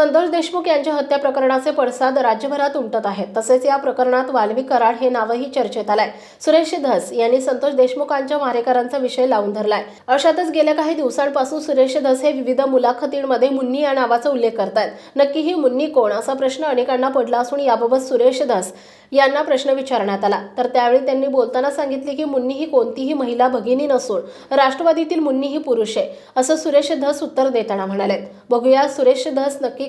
संतोष देशमुख यांच्या हत्या प्रकरणाचे पडसाद राज्यभरात उमटत आहेत. तसेच या प्रकरणात वाल्मी कराड हे नावही चर्चेत आलंय. सुरेश धस यांनी संतोष देशमुखांच्या मारेकरांचा विषय लावून धरलाय. अशातच गेल्या काही दिवसांपासून सुरेश धस हे विविध मुलाखतींमध्ये मुन्नी या नावाचा उल्लेख करतायत. नक्की ही मुन्नी कोण? असा प्रश्न अनेकांना पडला असून याबाबत सुरेश धस यांना प्रश्न विचारण्यात आला. तर त्यावेळी त्यांनी बोलताना सांगितले की मुन्नी ही कोणतीही महिला भगिनी नसून राष्ट्रवादीतील मुन्नी ही पुरुष आहे असं सुरेश धस उत्तर देताना म्हणाले बघूया सुरेश धस नक्की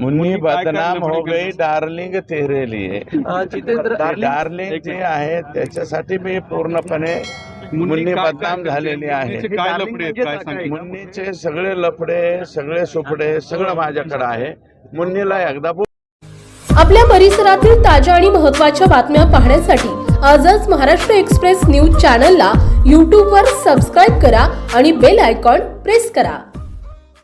मुन्नी बदनाम हो गई? डार्लिंग तेरे लिए। डार्लिंग जे. आहे त्याच्यासाठी मी पूर्णपणे मुन्नी बदनाम झालेली? आहे. मुन्नीचे काय लफडे आहेत? काय सांगितलं मुन्नीचे सगळे लफडे सगळे सुपडे सगळं माझ्याकडे आहे. मुन्नीला एकदा बोल. आपल्या परिसरातील ताज्या आणि महत्त्वाच्या बातम्या पाहण्यासाठी आजच महाराष्ट्र एक्सप्रेस न्यूज चॅनलला यूट्यूबवर सबस्क्राईब करा आणि बेल आयकॉन प्रेस करा.